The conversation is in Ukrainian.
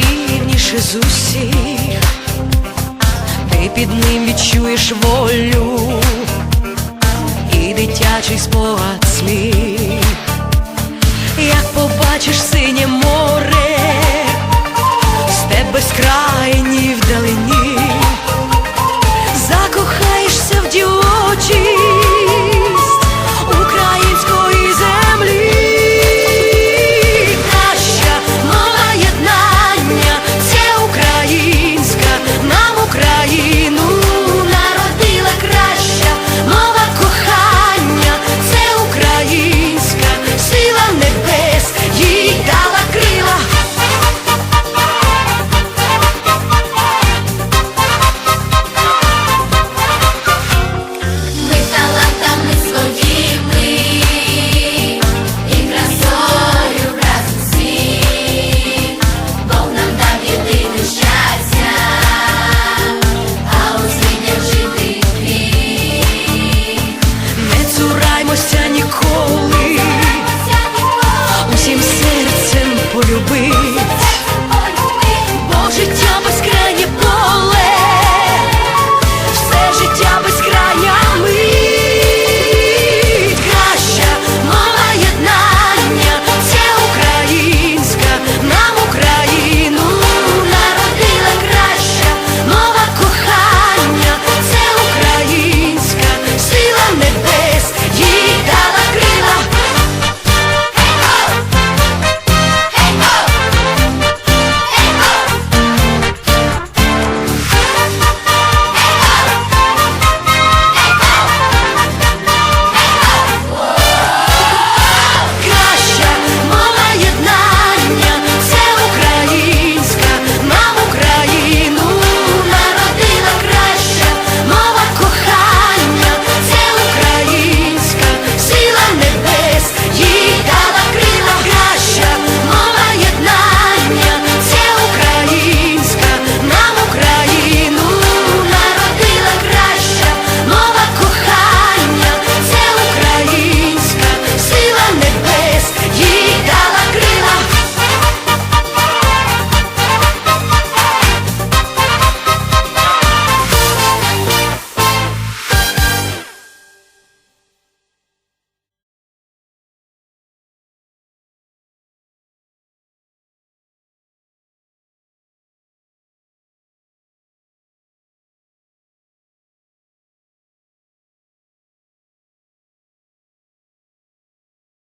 чарівніше з усіх, ти під ним відчуєш волю і дитячий спогад сміх.